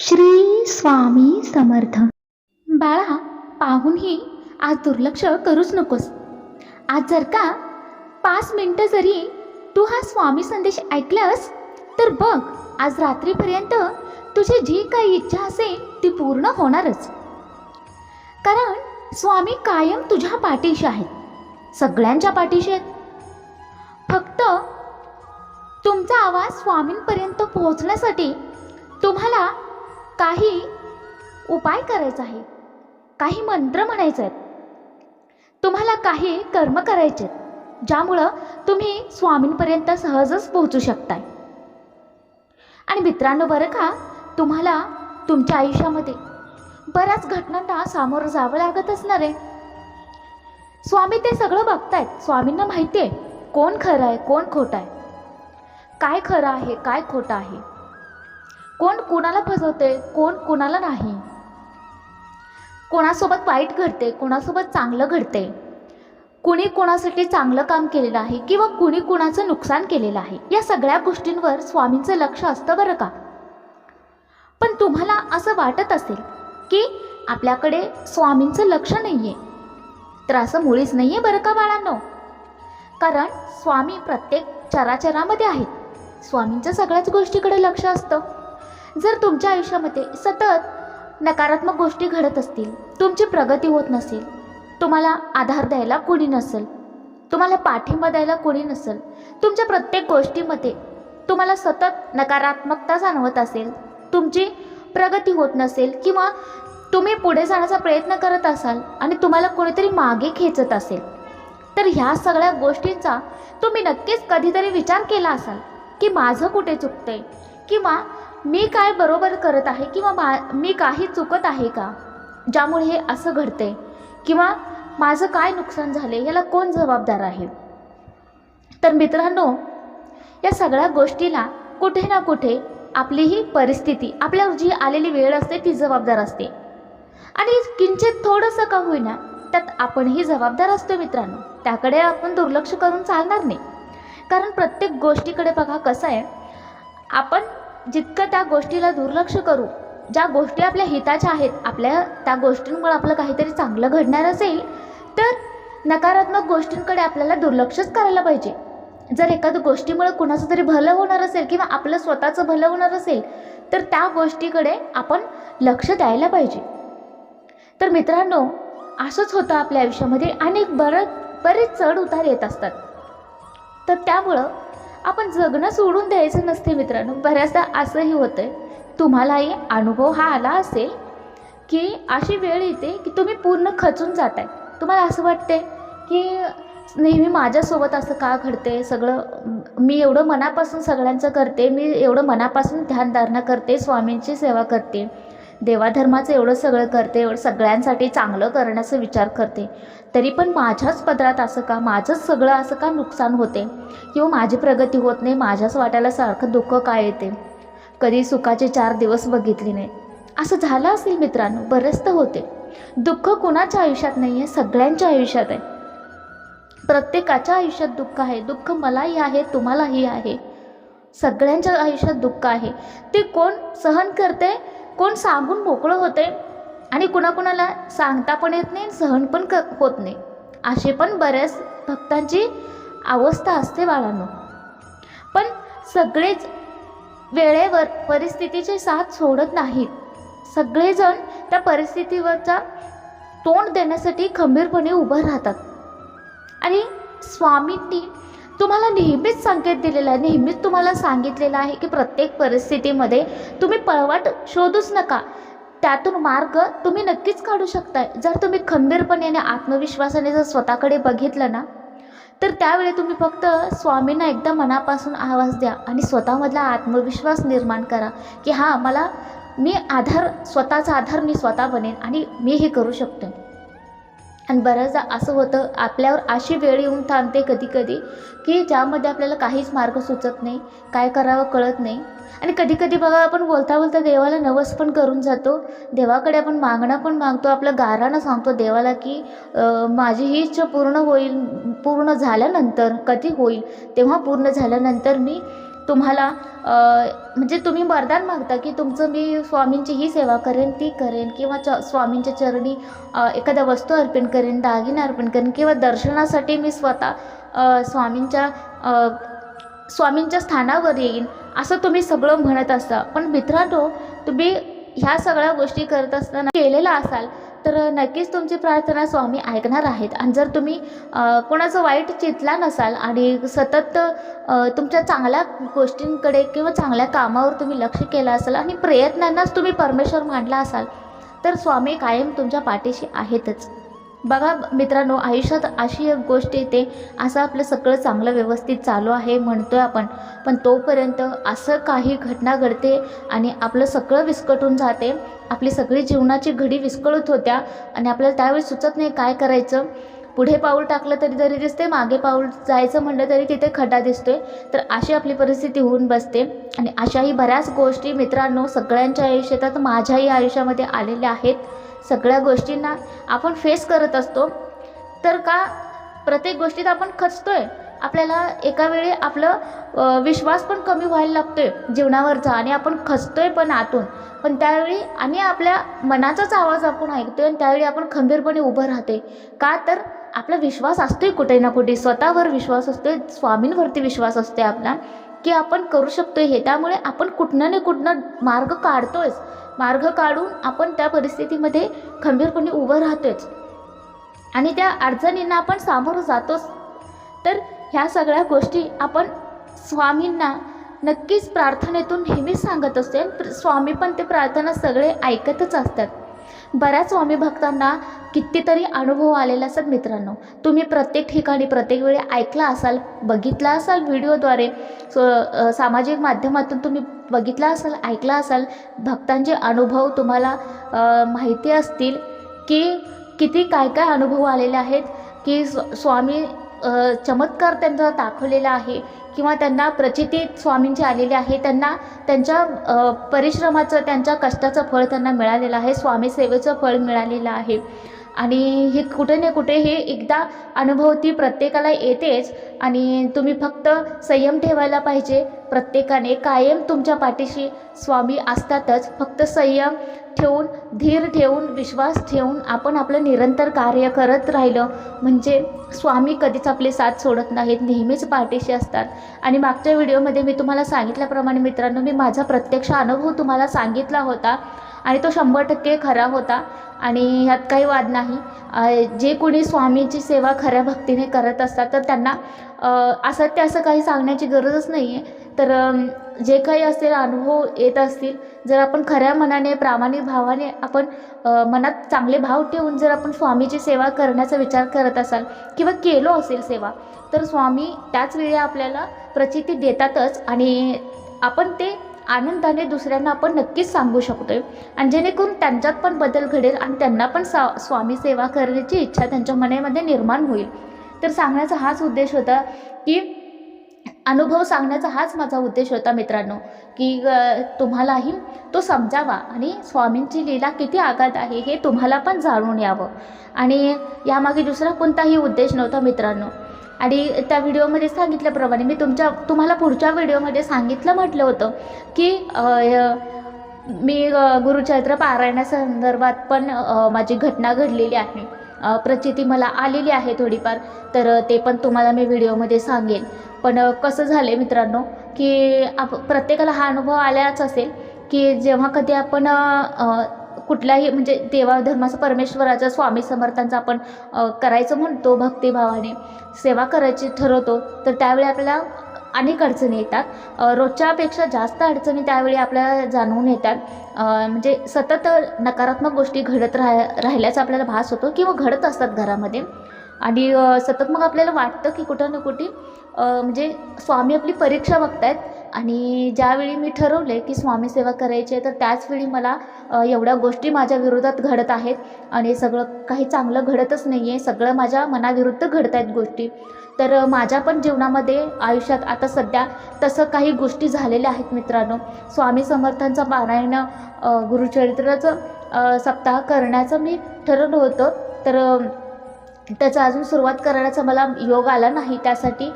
श्री स्वामी समर्थ. बाळा पाहूनही आज दुर्लक्ष करूच नकोस. आज जर का पाच मिनटं जरी तू हा स्वामी संदेश ऐकलास तर बघ आज रात्रीपर्यंत तुझी जी काही इच्छा असेल ती पूर्ण होणारच. कारण स्वामी कायम तुझ्या पाठीशी आहेत सगळ्यांच्या पाठीशी आहेत. फक्त तुमचा आवाज स्वामींपर्यंत पोहोचण्यासाठी तुम्हाला काही उपाय करायचा आहे काही मंत्र म्हणायचे आहेत. तुम्हाला काही कर्म करायचे आहेत ज्यामुळं तुम्ही स्वामींपर्यंत सहजच पोहोचू शकताय. आणि मित्रांनो बरं का? तुम्हाला तुमच्या आयुष्यामध्ये बऱ्याच घटनांना सामोरं जावं लागत असणार आहे. स्वामी ते सगळं बघतायत. स्वामींना माहिती आहे कोण खरं आहे कोण खोटं आहे. काय खरं आहे काय खोटं आहे? कोण कोणाला फसवते कोण कोणाला नाही. कोणासोबत वाईट घडते कोणासोबत चांगलं घडते. कुणी कोणासाठी चांगलं काम केलेलं आहे किंवा कुणी कुणाचं नुकसान केलेलं आहे या सगळ्या गोष्टींवर स्वामींचं लक्ष असतं बरं का? पण तुम्हाला असं वाटत असेल की आपल्याकडे स्वामींचं लक्ष नाही आहे तर असं मुळीच नाही आहे बरं का बाळांनो? कारण स्वामी प्रत्येक चराचरामध्ये आहेत. स्वामींच्या सगळ्याच गोष्टीकडे लक्ष असतं. जर तुमच्या आयुष्यामध्ये सतत नकारात्मक गोष्टी घडत असतील तुमची प्रगती होत नसेल तुम्हाला आधार द्यायला कोणी नसेल तुम्हाला पाठिंबा द्यायला कोणी नसेल तुमच्या प्रत्येक गोष्टीमध्ये तुम्हाला सतत नकारात्मकता जाणवत असेल तुमची प्रगती होत नसेल किंवा तुम्ही पुढे जाण्याचा प्रयत्न करत असाल आणि तुम्हाला कोणीतरी मागे खेचत असेल तर ह्या सगळ्या गोष्टींचा तुम्ही नक्कीच कधीतरी विचार केला असाल की माझं कुठे चुकतंय किंवा मी काय बरोबर करत आहे किंवा मा मी काही चुकत आहे का? ज्यामुळे हे असं घडते? किंवा माझं काय नुकसान झाले याला कोण जबाबदार आहे? तर मित्रांनो या सगळ्या गोष्टीला कुठे ना कुठे आपली ही परिस्थिती आपल्यावर जी आलेली वेळ असते ती जबाबदार असते. आणि किंचित थोडंसं का होईना त्यात आपणही जबाबदार असतो मित्रांनो. त्याकडे आपण दुर्लक्ष करून चालणार नाही. कारण प्रत्येक गोष्टीकडे बघा कसं आहे आपण जितकं त्या गोष्टीला दुर्लक्ष करू ज्या गोष्टी आपल्या हिताच्या आहेत आपल्या त्या गोष्टींमुळे आपलं काहीतरी चांगलं घडणार असेल तर नकारात्मक गोष्टींकडे आपल्याला दुर्लक्षच करायला पाहिजे. जर एखाद्या गोष्टीमुळे कुणाचं तरी भलं होणार असेल किंवा आपलं स्वतःचं भलं होणार असेल तर त्या गोष्टीकडे आपण लक्ष द्यायला पाहिजे. तर मित्रांनो असंच होतं आपल्या आयुष्यामध्ये. अनेक बरं बरेच चढ उतार येत असतात. तर त्यामुळं आपण जगणं सोडून द्यायचं नसते मित्रांनो. बऱ्याचदा असंही होतं आहे तुम्हालाही अनुभव हा आला असेल की अशी वेळ येते की तुम्ही पूर्ण खचून जात आहे तुम्हाला असं वाटते की नेहमी माझ्यासोबत असं का घडते सगळं मी एवढं मनापासून सगळ्यांचं करते मी एवढं मनापासून ध्यानधारणा करते स्वामींची सेवा करते. देवाधर्माचं एवढं सगळं करते एवढं सगळ्यांसाठी चांगलं करण्याचा विचार करते. तरी पण माझ्याच पदरात असं का माझंच सगळं असं का नुकसान होते? किंवा माझी प्रगती होत नाही माझ्याच वाट्याला सारखं दुःख काय येते? कधी सुखाचे चार दिवस बघितले नाही. असं झालं असेल मित्रांनो बरेच तर होते. दुःख कुणाच्या आयुष्यात नाही आहे सगळ्यांच्या आयुष्यात आहे. प्रत्येकाच्या आयुष्यात दुःख आहे. दुःख मलाही आहे तुम्हालाही आहे. सगळ्यांच्या आयुष्यात दुःख आहे. ते कोण सहन करते? कोण सांगून मोकळं होते आणि कुणाकुणाला सांगता पण येत नाही सहन पण क होत नाही. असे पण बऱ्याच भक्तांची अवस्था असते बाळांनो. पण सगळेच वेळेवर परिस्थितीची साथ सोडत नाहीत. सगळेजण त्या परिस्थितीवरचा तोंड देण्यासाठी खंबीरपणे उभं राहतात. आणि स्वामींनी तुम्हाला नेहमीच संकेत दिलेला आहे नेहमीच तुम्हाला सांगितलेलं आहे की प्रत्येक परिस्थितीमध्ये तुम्ही पळवाट शोधूच नका. त्यातून मार्ग तुम्ही नक्कीच काढू शकताय. जर तुम्ही खंबीरपणे आणि आत्मविश्वासाने जर स्वतःकडे बघितलं ना तर त्यावेळी तुम्ही फक्त स्वामींना एकदा मनापासून आवाज द्या आणि स्वतःमधला आत्मविश्वास निर्माण करा की हां मला मी आधार स्वतःचा आधार मी स्वतः बनेन आणि मी हे करू शकतो आणि बऱ्याचदा असं होतं आपल्यावर अशी वेळ येऊन थांबते कधी कधी की ज्यामध्ये आपल्याला काहीच मार्ग सुचत नाही काय करावं कळत नाही. आणि कधी कधी बघा आपण बोलता बोलता देवाला नवस पण करून जातो. देवाकडे आपण मागणं पण मागतो. आपलं गारानं सांगतो देवाला की माझी ही इच्छा पूर्ण होईल पूर्ण झाल्यानंतर कधी होईल? तेव्हा पूर्ण झाल्यानंतर मी तुम्हाला म्हणजे तुम्ही वरदान मागता की तुमचं मी स्वामींची ही सेवा करेन ती करेन किंवा च स्वामींच्या चरणी एखाद्या वस्तू अर्पण करेन दागिना अर्पण करेन किंवा दर्शनासाठी मी स्वतः स्वामींच्या स्वामींच्या स्थानावर येईन असं तुम्ही सगळं म्हणत असता. पण मित्रांनो तुम्ही ह्या सगळ्या गोष्टी करत असताना केलेला असाल तर नक्कीच तुमची प्रार्थना स्वामी ऐकणार आहेत. आणि जर तुम्ही कोणाचं वाईट चितला नसाल आणि सतत तुमच्या चांगल्या गोष्टींकडे किंवा चांगल्या कामावर तुम्ही लक्ष केलं असाल आणि प्रयत्नांनाच तुम्ही परमेश्वर मांडला असाल तर स्वामी कायम तुमच्या पाठीशी आहेतच. बघा मित्रांनो आयुष्यात अशी एक गोष्ट येते असं आपलं सगळं चांगलं व्यवस्थित चालू आहे म्हणतो आहे आपण. पण तोपर्यंत असं काही घटना घडते आणि आपलं सगळं विस्कटून जाते आपली सगळी जीवनाची घडी विस्कळत होत्या आणि आपल्याला त्यावेळी सुचत नाही काय करायचं. पुढे पाऊल टाकलं तरी जरी दिसते मागे पाऊल जायचं म्हणलं तरी तिथे खड्डा दिसतोय. तर अशी आपली परिस्थिती होऊन बसते आणि अशाही बऱ्याच गोष्टी मित्रांनो सगळ्यांच्या आयुष्यात माझ्याही आयुष्यामध्ये आलेल्या आहेत. सगळ्या गोष्टींना आपण फेस करत असतो. तर का प्रत्येक गोष्टीत आपण खचतो आहे आपल्याला एका वेळी आपलं विश्वास पण कमी व्हायला लागतो आहे जीवनावरचा आणि आपण खचतो आहे पण आतून. पण त्यावेळी आणि आपल्या मनाचाच आवाज आपण ऐकतो आहे आणि त्यावेळी आपण खंबीरपणे उभं राहते का तर आपला विश्वास असतो आहे कुठे ना कुठे स्वतःवर विश्वास असतो आहे स्वामींवरती विश्वास असतो आहे आपला की आपण करू शकतोय हे. त्यामुळे आपण कुठनं ना कुठनं मार्ग काढतोयच. मार्ग काढून आपण त्या परिस्थितीमध्ये खंबीरपणे उभं राहतोच. आणि त्या अडचणींना आपण सामोरं जातोच. तर ह्या सगळ्या गोष्टी आपण स्वामींना नक्कीच प्रार्थनेतून नेहमीच सांगत असते स्वामी पण ते प्रार्थना सगळे ऐकतच असतात. बऱ्याच स्वामी भक्तांना कितीतरी अनुभव आलेला असतात मित्रांनो. तुम्ही प्रत्येक ठिकाणी प्रत्येक वेळी ऐकला असाल बघितला असाल व्हिडिओद्वारे सामाजिक माध्यमातून तुम्ही बघितला असाल ऐकला असाल भक्तांचे अनुभव तुम्हाला माहिती असतील की किती काय काय अनुभव आलेले आहेत की स्व स्वामी चमत्कार त्यांचा दाखवलेला आहे किंवा त्यांना प्रचिती स्वामींची आलेली आहे त्यांना त्यांच्या परिश्रमाचं त्यांच्या कष्टाचं फळ त्यांना मिळालेलं आहे स्वामी सेवेचं फळ मिळालेलं आहे. आणि हे कुठे ना कुठे हे एकदा अनुभवती प्रत्येकाला येतेच आणि तुम्ही फक्त संयम ठेवायला पाहिजे. प्रत्येकाने कायम तुमच्या पाठीशी स्वामी असतातच. फक्त संयम ठेवून धीर ठेवून विश्वास ठेवून आपण आपलं निरंतर कार्य करत राहिलं. म्हणजे स्वामी कधीच आपले साथ सोडत नाहीत नेहमीच पाठीशी असतात. आणि मागच्या व्हिडिओमध्ये मी तुम्हाला सांगितल्याप्रमाणे मित्रांनो मी माझा प्रत्यक्ष अनुभव तुम्हाला सांगितला होता. आणि तो शंभर टक्के खरा होता. आणि ह्यात काही वाद नाही. जे कोणी स्वामीची सेवा खऱ्या भक्तीने करत असतात तर त्यांना असं ते असं काही सांगण्याची गरजच नाही आहे तर जे काही असेल अनुभव येत असतील जर आपण खऱ्या मनाने प्रामाणिक भावाने आपण मनात चांगले भाव ठेवून जर आपण स्वामीची सेवा करण्याचा विचार करत असाल किंवा केलो असेल सेवा तर स्वामी त्याच वेळी आपल्याला प्रचिती देतातच आणि आपण ते आनंदाने दुसऱ्यांना आपण नक्कीच सांगू शकतोय. आणि जेणेकरून त्यांच्यात पण बदल घडेल आणि त्यांना पण सा स्वामी सेवा करण्याची इच्छा त्यांच्या मनामध्ये निर्माण होईल. तर सांगण्याचा हाच उद्देश होता की अनुभव सांगण्याचा हाच माझा उद्देश होता मित्रांनो की तुम्हालाही तो समजावा आणि स्वामींची लीला किती आघात आहे हे तुम्हाला पण जाणून यावं. आणि यामागे दुसरा कोणताही उद्देश नव्हता मित्रांनो. आणि त्या व्हिडिओमध्ये सांगितल्याप्रमाणे मी तुमच्या तुम्हाला पुढच्या व्हिडिओमध्ये सांगितलं म्हटलं होतं की मी गुरुचरित्र पारायणासंदर्भात पण माझी घटना घडलेली आहे. प्रचिती मला आलेली आहे थोडीफार तर ते पण तुम्हाला मी व्हिडिओमध्ये सांगेन. पण कसं झालं आहे मित्रांनो की आप प्रत्येकाला हा अनुभव आल्याच असेल की जेव्हा कधी आपण कुठल्याही म्हणजे देवा धर्माचं परमेश्वराचा स्वामी समर्थांचा आपण करायचं म्हणतो भक्तिभावाने सेवा करायची ठरवतो तर त्यावेळी आपल्याला अनेक अडचणी येतात. रोजच्यापेक्षा जास्त अडचणी त्यावेळी आपल्याला जाणवून येतात. म्हणजे सतत नकारात्मक गोष्टी घडत राह राहिल्याचा आपल्याला भास होतो किंवा घडत असतात घरामध्ये. आणि सतत मग आपल्याला वाटतं की कुठं ना कुठे म्हणजे स्वामी आपली परीक्षा बघतायत. आणि ज्यावेळी मी ठरवले की स्वामीसेवा करायची आहे तर त्याचवेळी मला एवढ्या गोष्टी माझ्या विरोधात घडत आहेत. आणि सगळं काही चांगलं घडतच नाही आहे सगळं माझ्या मनाविरुद्ध घडत आहेत गोष्टी. तर माझ्या पण जीवनामध्ये आयुष्यात आता सध्या तसं काही गोष्टी झालेल्या आहेत मित्रांनो. स्वामी समर्थांचं पारायण गुरुचरित्राचं सप्ताह करण्याचं मी ठरवलं होतं. तर त्याचा अजून सुरुवात करण्याचा मला योग आला नाही. त्यासाठी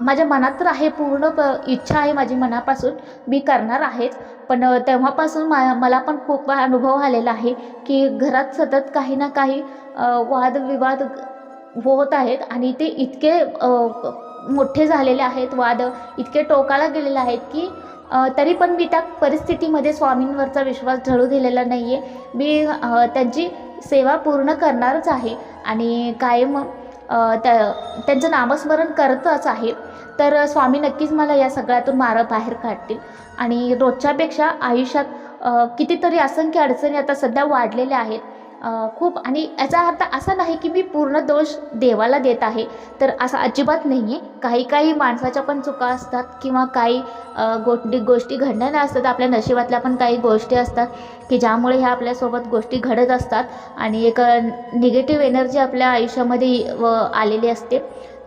माझ्या मनात तर आहे पूर्ण प इच्छा आहे माझी मनापासून. मी करणार आहेच. पण तेव्हापासून मा मला पण खूप अनुभव आलेला आहे की घरात सतत काही ना काही वादविवाद होत आहेत आणि ते इतके मोठे झालेले आहेत वाद इतके टोकाला गेलेले आहेत की तरी पण मी त्या परिस्थितीमध्ये स्वामींवरचा विश्वास ढळू दिलेला नाही आहे मी त्यांची सेवा पूर्ण करणारच आहे आणि कायम त्या त्यांचं नामस्मरण करतच आहे. तर स्वामी नक्कीच मला या सगळ्यातून मारं बाहेर काढतील. आणि रोजच्यापेक्षा आयुष्यात कितीतरी असंख्य अडचणी आता सध्या वाढलेल्या आहेत. खूप आणि याचा अर्थ असा नाही की मी पूर्ण दोष देवाला देत आहे. तर असं अजिबात नाही आहे काही काही माणसाच्या पण चुका असतात किंवा काही गोष्टी गोष्टी घडणाऱ्या असतात. आपल्या नशिबातल्या पण काही गोष्टी असतात की ज्यामुळे ह्या आपल्यासोबत गोष्टी घडत असतात आणि एक निगेटिव्ह एनर्जी आपल्या आयुष्यामध्ये व आलेली असते.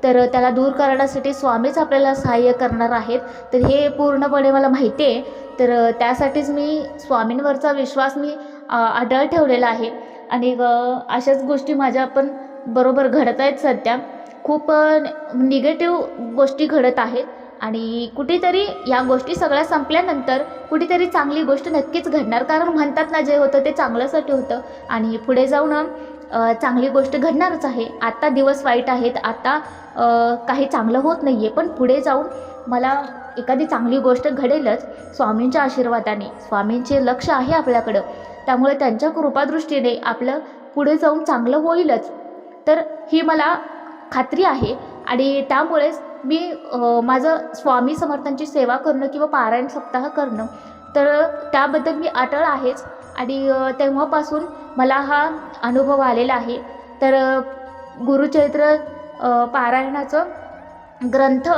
तर त्याला दूर करण्यासाठी स्वामीच आपल्याला सहाय्य करणार आहेत. तर हे पूर्णपणे मला माहिती आहे. तर त्यासाठीच मी स्वामींवरचा विश्वास मी आढळ ठेवलेला आहे. आणि अशाच गोष्टी माझ्या पण बरोबर घडत आहेत सध्या. खूप निगेटिव्ह गोष्टी घडत आहेत आणि कुठेतरी या गोष्टी सगळ्या संपल्यानंतर कुठेतरी चांगली गोष्ट नक्कीच घडणार. कारण म्हणतात ना जे होतं ते चांगल्यासाठी होतं आणि पुढे जाऊन चांगली गोष्ट घडणारच आहे. आत्ता दिवस वाईट आहेत आत्ता काही चांगलं होत नाही आहे पण पुढे जाऊन मला एखादी चांगली गोष्ट घडेलच स्वामींच्या आशीर्वादाने. स्वामींचे लक्ष आहे आपल्याकडं. त्यामुळे त्यांच्या कृपादृष्टीने आपलं पुढे जाऊन चांगलं होईलच. तर ही मला खात्री आहे आणि त्यामुळेच मी माझं स्वामी समर्थांची सेवा करणं किंवा पारायण सप्ताह करणं तर त्याबद्दल मी अटळ आहेच. आणि तेव्हापासून मला हा अनुभव आलेला आहे. तर गुरुचैत्र गुरुचरित्र पारायणाचं ग्रंथ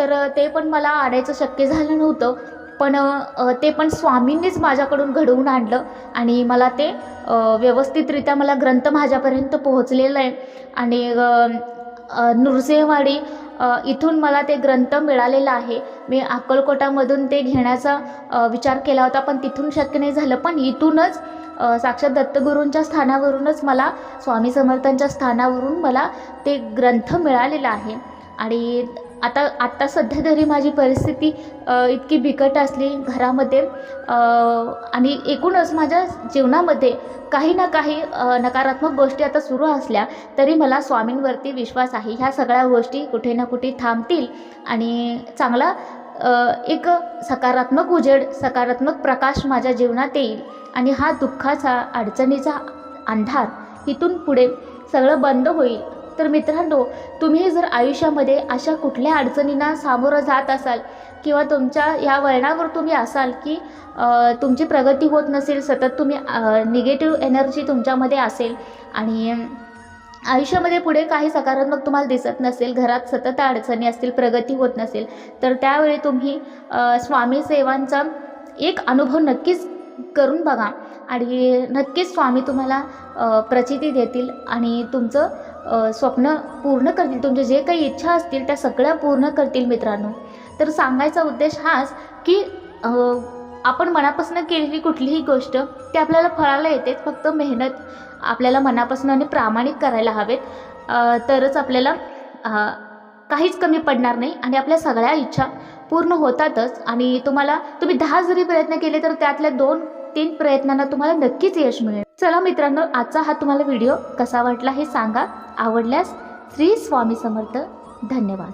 तर ते पण मला आणायचं शक्य झालं नव्हतं. पण ते पण स्वामींनीच माझ्याकडून घडवून आणलं आणि मला ते व्यवस्थितरित्या मला ग्रंथ माझ्यापर्यंत पोहोचलेलं आहे. आणि नृसिंहवाडी इथून मला ते ग्रंथ मिळालेला आहे. मी अक्कलकोटामधून ते घेण्याचा विचार केला होता पण तिथून शक्य नाही झालं. पण इथूनच साक्षात दत्तगुरूंच्या स्थानावरूनच मला स्वामी समर्थांच्या स्थानावरून मला ते ग्रंथ मिळालेला आहे. आणि आता आत्ता सध्या तरी माझी परिस्थिती इतकी बिकट असली घरामध्ये आणि एकूणच माझ्या जीवनामध्ये काही ना काही नकारात्मक गोष्टी आता सुरू असल्या तरी मला स्वामींवरती विश्वास आहे. ह्या सगळ्या गोष्टी कुठे ना कुठे थांबतील आणि चांगला एक सकारात्मक उजेड सकारात्मक प्रकाश माझ्या जीवनात येईल. आणि हा दुःखाचा अडचणीचा अंधार इथून पुढे सगळं बंद होईल. तर मित्रांनो तुम्ही जर आयुष्यामध्ये अशा कुठल्या अडचणींना सामोरं जात असाल किंवा तुमच्या या वळणावर तुम्ही असाल की तुमची प्रगती होत नसेल सतत तुम्ही निगेटिव्ह एनर्जी तुमच्यामध्ये असेल आणि आयुष्यामध्ये पुढे काही सकारात्मक तुम्हाला दिसत नसेल घरात सतत अडचणी असतील प्रगती होत नसेल तर त्यावेळी तुम्ही स्वामी सेवांचा एक अनुभव नक्कीच करून बघा आणि नक्कीच स्वामी तुम्हाला प्रचिती देतील आणि तुमचं स्वप्न पूर्ण करतील तुमच्या जे काही इच्छा असतील त्या सगळ्या पूर्ण करतील मित्रांनो. तर सांगायचा उद्देश हाच की आपण मनापासून केलेली कुठलीही गोष्ट ती आपल्याला फळाला येते फक्त मेहनत आपल्याला मनापासून आणि प्रामाणिक करायला हवेत. तरच आपल्याला काहीच कमी पडणार नाही आणि आपल्या सगळ्या इच्छा पूर्ण होतातच. आणि तुम्हाला तुम्ही दहा जरी प्रयत्न केले तर त्यातल्या दोन तीन प्रयत्नांना तुम्हाला नक्कीच यश मिळेल. चला मित्रांनो आजचा हा तुम्हाला व्हिडिओ कसा वाटला हे सांगा. आवडल्यास श्री स्वामी समर्थ. धन्यवाद.